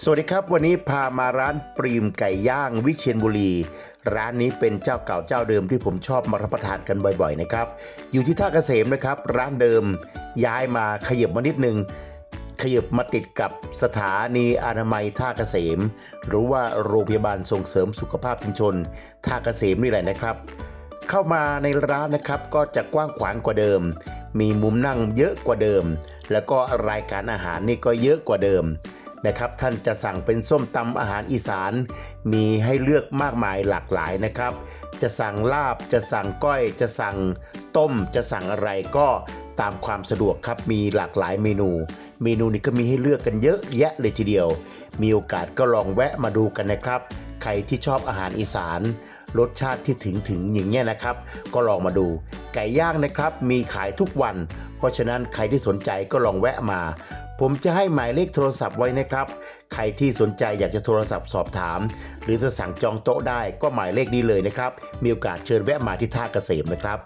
สวัสดีครับ วันนี้พามาร้านปรีมไก่ย่างวิเชียรบุรี ร้านนี้เป็นเจ้าเก่าเจ้าเดิมที่ผมชอบมารับประทานกันบ่อยๆนะครับ อยู่ที่ท่าเกษมนะครับ ร้านเดิมย้ายมาขยับมานิดนึงขยับมาติดกับสถานีอนามัยท่าเกษม หรือว่าโรงพยาบาลส่งเสริมสุขภาพชุมชน ท่าเกษมนี่แหละนะครับ เข้ามาในร้านนะครับก็จะกว้างขวางกว่าเดิม มีมุมนั่งเยอะกว่าเดิม แล้วก็รายการอาหารนี่ก็เยอะกว่าเดิม นะครับ ท่านจะสั่งเป็นส้มตำอาหารอีสาน มีให้เลือกมากมายหลากหลายนะครับ จะสั่งลาบจะสั่งก้อย จะสั่งต้ม จะสั่งอะไรก็ตามความสะดวกครับมีหลากหลายเมนู เมนูนี้ก็มีให้เลือกกันเยอะแยะเลยทีเดียว มีโอกาสก็ลองแวะมาดูกันนะครับ ใครที่ชอบอาหารอีสานรสชาติที่ถึงถึงอย่างเงี้ยนะครับ ก็ลองมาดู ไก่ย่างนะครับมีขายทุกวัน เพราะฉะนั้นใครที่สนใจก็ลองแวะมา ผมจะให้หมายเลขโทรศัพท์ไว้นะครับ ใครที่สนใจอยากจะโทรศัพท์สอบถาม หรือจะสั่งจองโต๊ะได้ก็หมายเลขนี้เลยนะครับ มีโอกาสเชิญแวะมาที่ท่าเกษมนะครับ